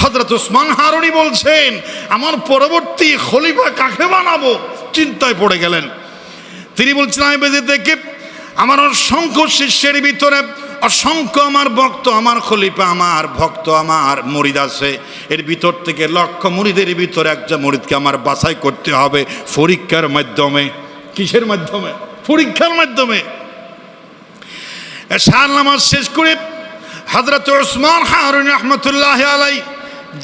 হজরত উসমান হারুনি বলছেন, আমার পরবর্তী খলিফা কাকে বানাবো? চিন্তায় পড়ে গেলেন। তিনি বলছেন, আমি বেঁচে থেকে আমার অসংখ্য শিষ্যের ভিতরে অসংখ্য আমার ভক্ত, আমার খলিফা, আমার ভক্ত, আমার মরিদ আছে। এর ভিতর থেকে লক্ষ মরিদের ভিতরে একটা মরিদকে আমার বাছাই করতে হবে পরীক্ষার মাধ্যমে। কিসের মাধ্যমে? পরীক্ষার মাধ্যমে। সার নামাজ শেষ করে হজরত ওসমান হারুন রহমতুল্লাহ আলাই,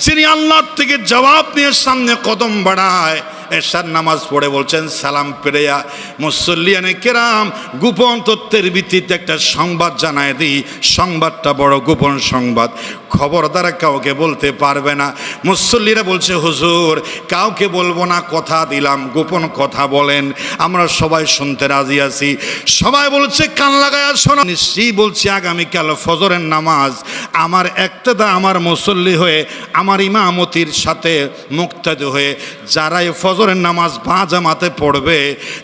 যিনি আল্লাহর থেকে জবাব নিয়ে সামনে কদম বাড়ায় এশার নামাজ পড়ে বলছেন, সালাম পেরেয়া, মুসল্লিয়ানে কেরাম, গোপন তত্ত্বের ভিত্তিতে একটা সংবাদ জানায় দিই, সংবাদটা বড় গোপন সংবাদ। খবর দ্বারা কাউকে বলতে পারবে না। মুসল্লিরা বলছে, হুজুর, কাউকে বলব না, কথা দিলাম, গোপন কথা বলেন, আমরা সবাই শুনতে রাজি আছি। সবাই বলছে, কান লাগায় শোনা। নিশ্চয়ই বলছি, আগামীকাল ফজরের নামাজ, আমার একতেদা আমার মুসল্লি হয়ে, আমার ইমামতির সাথে মুক্তাদ হয়ে যারা এই ফজরের নামাজ বা জামাতে পড়বে,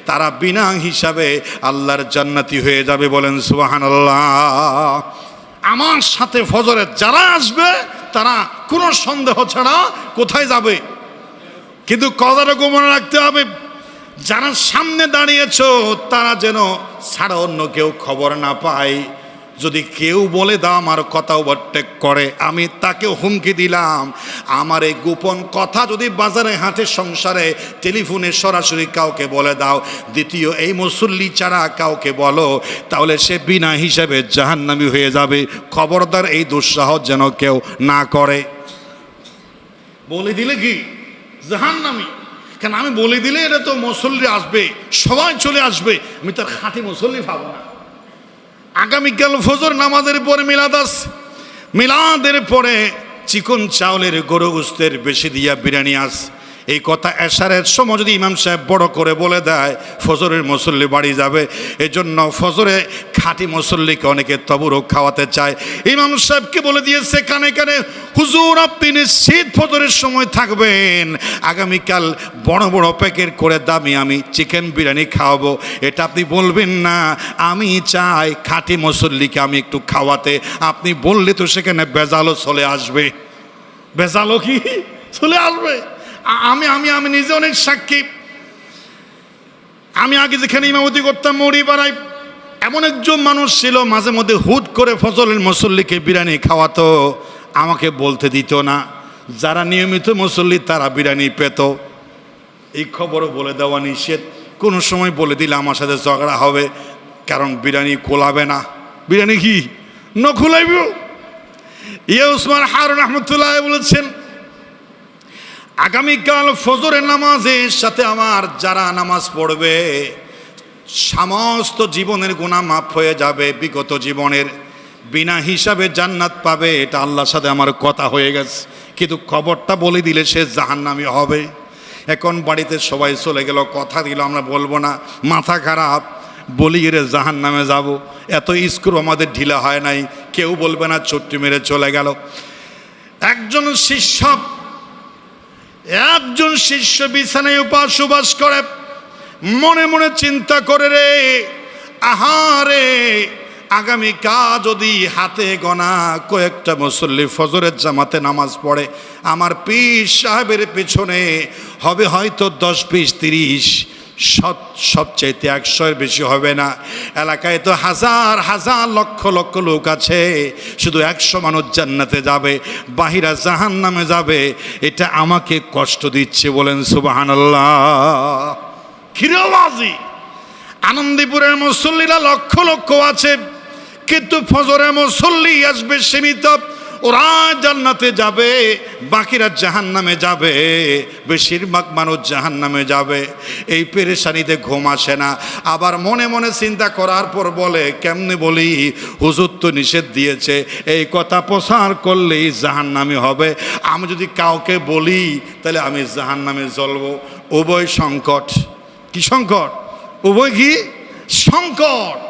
তারা বিনা হিসাবে আল্লাহর জান্নাতি হয়ে যাবে। বলেন সুবাহান আমার সাথে ফজরে যারা আসবে, তারা কোনো সন্দেহ ছাড়া কোথায় যাবে? কিন্তু কথাটুকু মনে রাখতে হবে, যারা সামনে দাঁড়িয়েছ, তারা যেন ছাড়া অন্য কেউ খবর না পায়। যদি কেউ বলে দাও আমার কথা ওভারটেক করে, আমি তাকে হুমকি দিলাম। আমার এই গোপন কথা যদি বাজারে, হাটে, সংসারে, টেলিফোনে সরাসরি কাউকে বলে দাও, দ্বিতীয় এই মুসল্লি ছাড়া কাউকে বলো, তাহলে সে বিনা হিসাবে জাহান্নামি হয়ে যাবে। খবরদার এই দুঃসাহস যেন কেউ না করে। বলে দিলে কি? জাহান্নামি। কেন আমি বলে দিলে এটা তো মুসল্লি আসবে, সবাই চলে আসবে, আমি তার খাঁটি মুসল্লি পাবো না। আগামীকাল ফজর নামাজের পরে মিলাদ আস মিলাদের পরে চিকন চাউলের গরু গোস্তের বেশি দিয়া বিরিয়ানি আস এই কথা এশারের সময় যদি ইমাম সাহেব বড় করে বলে দেয়, ফজরের মুসল্লি বাড়ি যাবে। এই জন্য ফজরে খাঁটি মুসল্লিকে অনেকে তবুরও খাওয়াতে চায়। ইমাম সাহেবকে বলে দিয়েছে কানে কানে, হুজুর, আপনি নিশ্চিত ফজরের সময় থাকবেন। আগামীকাল বড় বড় প্যাকেট করে দামি আমি চিকেন বিরিয়ানি খাওয়াবো। এটা আপনি বলবেন না। আমি চাই খাঁটি মুসল্লিকে আমি একটু খাওয়াতে। আপনি বললে তো সেখানে বেজালও চলে আসবে। বেজালও কি? চলে আসবে? আমি আমি আমি নিজে অনেক সাক্ষী। আমি আগে যেখানে ইমামতি করতাম মরি পাড়ায় এমন একজন মানুষ ছিল, মাঝে মধ্যে হুট করে ফজলের মুসল্লিকে বিরিয়ানি খাওয়াতো, আমাকে বলতে দিত না। যারা নিয়মিত মুসল্লি, তারা বিরিয়ানি পেত। এই খবরও বলে দেওয়া নিষেধ। কোনো সময় বলে দিলে আমার সাথে ঝগড়া হবে, কারণ বিরিয়ানি কোলাবে না। বিরিয়ানি কি? ন খোলাইব ইয়ে উসমান হারুন আহমদুল্লাহ বলেছেন আগামীকাল ফজরের নামাজের সাথে আমার যারা নামাজ পড়বে, সমস্ত জীবনের গুণা মাফ হয়ে যাবে, বিগত জীবনের বিনা হিসাবে জান্নাত পাবে, এটা আল্লাহর সাথে আমার কথা হয়ে গেছে। কিন্তু খবরটা বলে দিলে সে জাহান্নামি হবে। এখন বাড়িতে সবাই চলে গেল, কথা দিল, আমরা বলব না, মাথা খারাপ, বলি রে জাহান নামে যাব। এত স্ক্রু আমাদের ঢিলা হয় নাই, কেউ বলবে না চট্টি মেরে চলে গেল। একজন শিষ্য একজন শিষ্য বিছানায় উপাস উপাস করে, মনে মনে চিন্তা করে রে আহারে আগামীকাল যদি হাতে গনা কয়েকটা মুসল্লি ফজরের জামাতে নামাজ পড়ে, আমার পীর সাহেবের পেছনে হবে হয়তো দশ বিশ তিরিশ সব, সবচাইতে একশোর বেশি হবে না। এলাকায় তো হাজার হাজার লক্ষ লক্ষ লোক আছে। শুধু একশো মানুষ জান্নাতে যাবে, বাহিরা জাহান নামে যাবে। এটা আমাকে কষ্ট দিচ্ছে বলেন সুবাহান্লাহ খিরেবাজি আনন্দীপুরের মুসল্লিরা লক্ষ লক্ষ আছে। কিন্তু ফজরে মুসল্লি আসবে সীমিত। ওরা জান্নাতে যাবে, বাকিরা জাহান নামে যাবে, বেশিরভাগ মানুষ জাহান নামে যাবে। এই পেরেশানিতে ঘুম আসে না। আবার মনে মনে চিন্তা করার পর বলে, কেমনে বলি? হুজুর তো নিষেধ দিয়েছে। এই কথা প্রসার করলেই জাহান নামে হবে। আমি যদি কাউকে বলি, তাহলে আমি জাহান নামে জ্বলবো। উভয় সংকট। কি সংকট? উভয় কি? সংকট।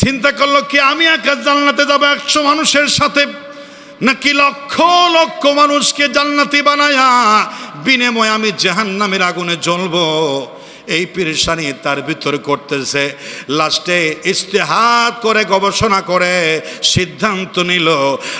চিন্তা করল কি, আমি একা জান্নাতে যাব? একশো মানুষের সাথে নাকি লক্ষ লক্ষ মানুষকে জান্নাতি বানায়া বিনিময়ে আমি জাহান্নামের আগুনে জ্বলবো? এই পেরেশানি তার ভিতরে করতেছে। লাস্টে ইস্তেহাত করে, গবেষণা করে, সিদ্ধান্ত নিল,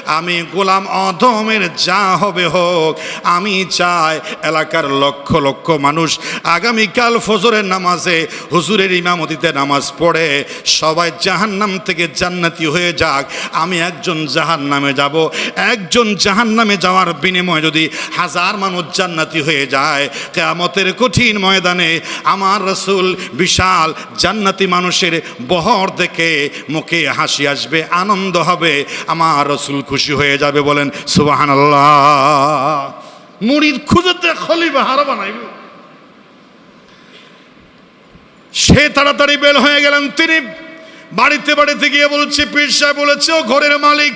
আমি গোলাম অধমের যা হবে হোক, আমি চাই এলাকার লক্ষ লক্ষ মানুষ আগামীকাল ফজরের নামাজে হুজুরের ইমামতিতে নামাজ পড়ে, সবাই জাহান্নাম থেকে জান্নাতি হয়ে যাক। আমি একজন জাহান্নামে যাব। একজন জাহান্নামে যাওয়ার বিনিময়ে যদি হাজার মানুষ জান্নাতি হয়ে যায়, কেয়ামতের কঠিন ময়দানে আমার রসুল বিশাল জান্নাতি মানুষের বহর দেখে মুখে হাসি আসবে, আনন্দ হবে, আমার রসুল খুশি হয়ে যাবে বলেন সুবাহান আল্লাহ মুড়ির খুঁজতে খলিবা হার বানাইব। সে তাড়াতাড়ি বের হয়ে গেলেন তিনি। বাড়িতে বাড়িতে গিয়ে বলছে, পীর সাহেব বলেছে, ও ঘরের মালিক,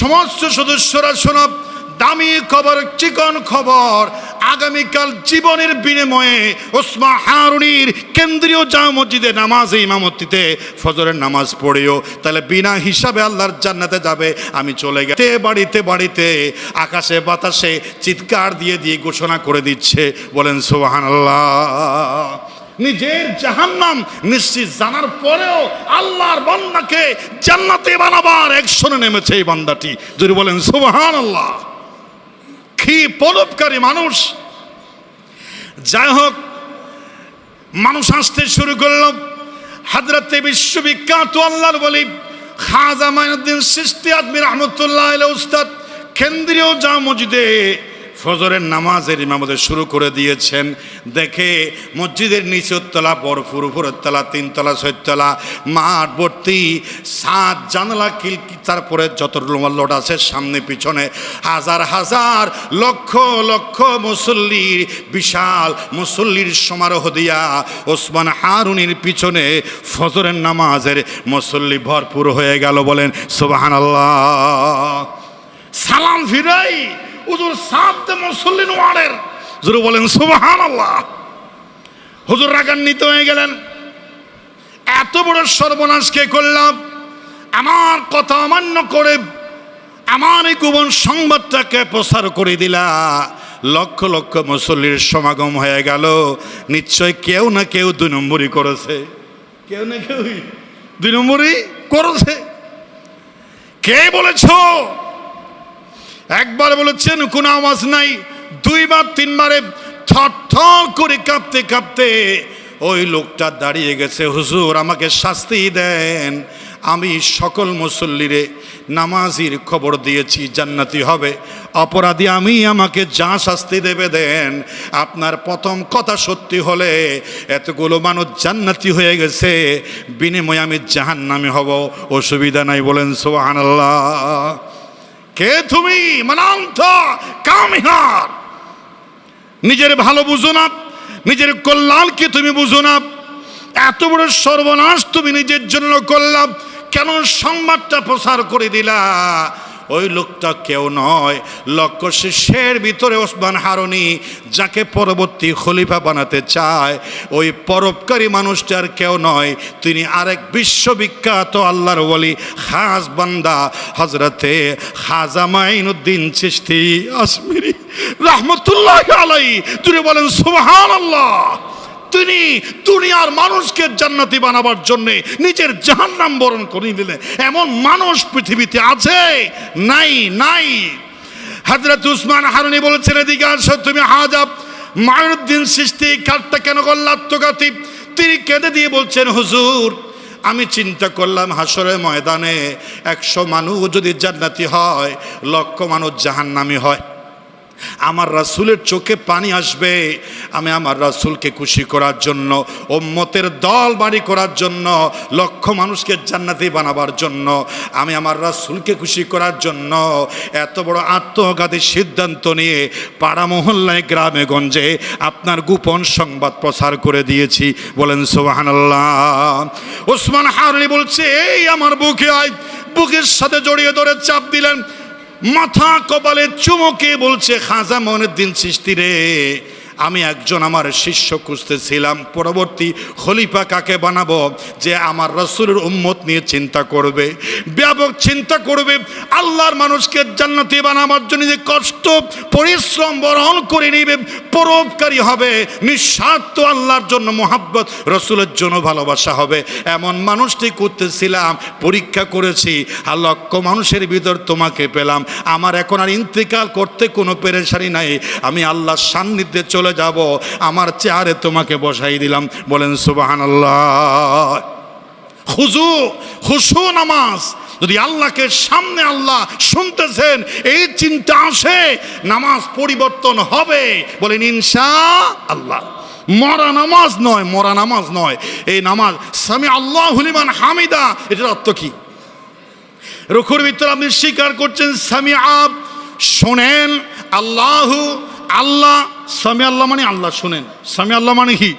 সমস্ত সদস্যরা শোনব দামি খবর, চিকন খবর। আগামীকাল জীবনের বিনিময়ে ওসমা হারুনির কেন্দ্রীয় জামা মসজিদে নামাজে ইমামতিতে ফজরের নামাজ পড়েও। তাহলে বিনা হিসাবে আল্লাহর জান্নাতে যাবে। আমি চলে গেছে বাড়িতে বাড়িতে আকাশে, বাতাসে চিৎকার দিয়ে দিয়ে ঘোষণা করে দিচ্ছে। বলেন সোহান আল্লাহ নিজের জাহান্নাম নিশ্চিত জানার পরেও আল্লাহর বান্দাকে জান্নাতে বানাবার একশনে নেমেছে এই বান্দাটি। যদি বলেন সুবহান আল্লাহ কি পলবকারী মানুষ। যাই হোক, মানুষ আসতে শুরু করল। হাজরাতে বিশ্ববিখ্যাত আল্লাহর বলি, খাজা মাইনুদ্দিন সৃষ্টি আদমির রহমতুল্লাহ উস্তাদ কেন্দ্রীয় জামা মসজিদে ফজরের নামাজের ইমামদের শুরু করে দিয়েছেন। দেখে মসজিদের নিচতলা বরফুর উপরের তলা তিনতলা ছয়তলা মাঠ সাত জানলা খিলকি তারপরে যত লোট আছে সামনে, পিছনে হাজার হাজার লক্ষ লক্ষ মুসল্লির বিশাল মুসল্লির সমারোহ দিয়া ওসমান হারুনির পিছনে ফজরের নামাজের মুসল্লি ভরপুর হয়ে গেল বলেন সুবাহান আল্লাহ সালাম ফিরাই হুজুর সাত মুসল্লিন ওয়ার্ডের হুজুর বলেন সুবহান আল্লাহ হুজুর রাগান্বিত হয়ে গেলেন। এত বড় সর্বনাশ কে করলাম? আমার কথা অমান্য করে আমার এই গোপন সংবাদটাকে প্রসার করে দিলা। লক্ষ লক্ষ মুসল্লির সমাগম হয়ে গেল। নিশ্চয় কেউ না কেউ দুই নম্বরই করেছে। কেউ না কেউ দুই নম্বরই করেছে। কে বলেছ? একবার বলেছেন, কোনো আওয়াজ নাই। দুইবার, তিনবারে থর করে কাঁপতে কাঁপতে ওই লোকটা দাঁড়িয়ে গেছে, হুজুর, আমাকে শাস্তি দেন। আমি সকল মুসল্লিরে নামাজির খবর দিয়েছি, জান্নাতি হবে। অপরাধী আমি, আমাকে যা শাস্তি দেবে, দেন। আপনার প্রথম কথা সত্যি হলে এতগুলো মানুষ জান্নাতি হয়ে গেছে, বিনিময়ে আমি জাহান্নামে হব। অসুবিধা নাই বলেন সোহান কে তুমি? মানান্ত, কামিহার। নিজের ভালো বুঝো না, নিজের কল্যাণকে তুমি বুঝো না? এত বড় সর্বনাশ তুমি নিজের জন্য করলাম কেন সংবাদটা প্রসার করে দিলা? ওই লোকটা কেউ নয়। লক্ষ্য শেষের ভিতরে ওসমান হারনি, যাকে পরবর্তী খলিফা বানাতে চায়। ওই পরোপকারী মানুষটার কেউ নয়। তিনি আরেক বিশ্ববিখ্যাত আল্লাহর বলি খাস বান্দা হজরতে খাজা মাইনুদ্দিন চিস্তি আসমিরি। রহমতুল্লাহ আলাই তুমি বলেন সুবহান আল্লাহ তিনি দুনিয়ার মানুষকে জান্নাতি বানাবার জন্য নিজের জাহান্নাম বরণ করে দিলেন এমন মানুষ পৃথিবীতে আছে? নাই নাই। হাজরত উসমান হারুনি বলেছেন এদিকে আসো, তুমি হাজাব মায়ুদ্দিন সৃষ্টি কাঠটা কেন করল আত্মঘাতী? তিনি কেঁদে দিয়ে বলছেন, হুজুর, আমি চিন্তা করলাম হাসরের ময়দানে একশো মানুষ যদি জান্নাতি হয়, লক্ষ মানুষ জাহান্নামি হয়। আমার রাসুলের চোখে পানি আসবে। আমি আমার রাসুলকে খুশি করার জন্য ওম্মতের দল বাড়ি করার জন্য, লক্ষ মানুষকে জান্নাতি বানাবার জন্য, আমি আমার রাসুলকে খুশি করার জন্য এত বড় আত্মঘাতী সিদ্ধান্ত নিয়ে পাড়া মহল্লায় গ্রামে গঞ্জে আপনার গোপন সংবাদ প্রচার করে দিয়েছি। বলেন সোহান ওসমান হারনি বলছে, এই আমার বুকে আয়। বুকের সাথে জড়িয়ে ধরে চাপ দিলেন। মাথা কপালে চুমকে বলছে খাজা মনের দিন সৃষ্টি রে। আমি একজন আমার শিষ্য খুঁজতেছিলাম, পরবর্তী খলিফা কাকে বানাবো যে আমার রসুলের উম্মত নিয়ে চিন্তা করবে। ব্যাপক চিন্তা করবে, আল্লাহর মানুষকে জান্নাতি বানাবার জন্য যে কষ্ট, পরিশ্রম বরণ করে নিবে, পরোপকারী হবে, নিঃস্বার্থ আল্লাহর জন্য মোহাব্বত, রসুলের জন্য ভালোবাসা হবে। এমন মানুষটি করতেছিলাম পরীক্ষা করেছি, আর লক্ষ মানুষের ভিতর তোমাকে পেলাম। আমার এখন আর ইন্তেকাল করতে কোনো পেরেশানি নাই। আমি আল্লাহর সান্নিধ্যে চলে যাব, আমার চেয়ারে তোমাকে বসাই দিলাম। বলেন সুবাহান আল্লাহ খুজু নামাজ, যদি আল্লাহকে সামনে আল্লাহ শুনতেছেন, এই চিন্তা আসে, নামাজ পরিবর্তন হবে। বলেন ইনশা আল্লাহ মরা নামাজ নয়, মরা নামাজ নয়। এই নামাজ, সামি আল্লাহ হুলিমান হামিদা, এটার অর্থ কি? রুখুর ভিতর আপনি স্বীকার করছেন, সামি আব, শোনেন, আল্লাহ আল্লাহ সামি আল্লাহ মানে আল্লাহ শোনেন। সামি আল্লাহ মানে কি?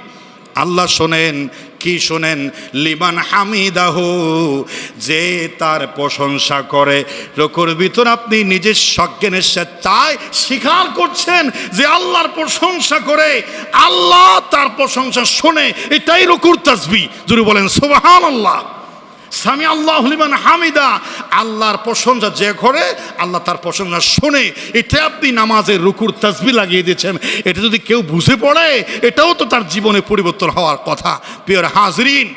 আল্লাহ শোনেন, কি শোনেন? লিমান হামিদাহ, যে তার প্রশংসা করে। রুকুর ভিতর আপনি নিজের সজ্ঞানের চাই, স্বীকার করছেন যে আল্লাহর প্রশংসা করে। আল্লাহ তার প্রশংসা শোনে। এটাই রকুর তাসবি। যদি বলেন সোবাহান আল্লাহ সামি আল্লাহ হলিমান হামিদা, আল্লাহর প্রশংসা যে করে, আল্লাহ তার প্রশংসা শোনে, এটা আপনি নামাজের রুকুর তাসবি লাগিয়ে দিয়েছেন। এটা যদি কেউ বুঝে পড়ে, এটাও তো তার জীবনে পরিবর্তন হওয়ার কথা। পিওর হাজরিন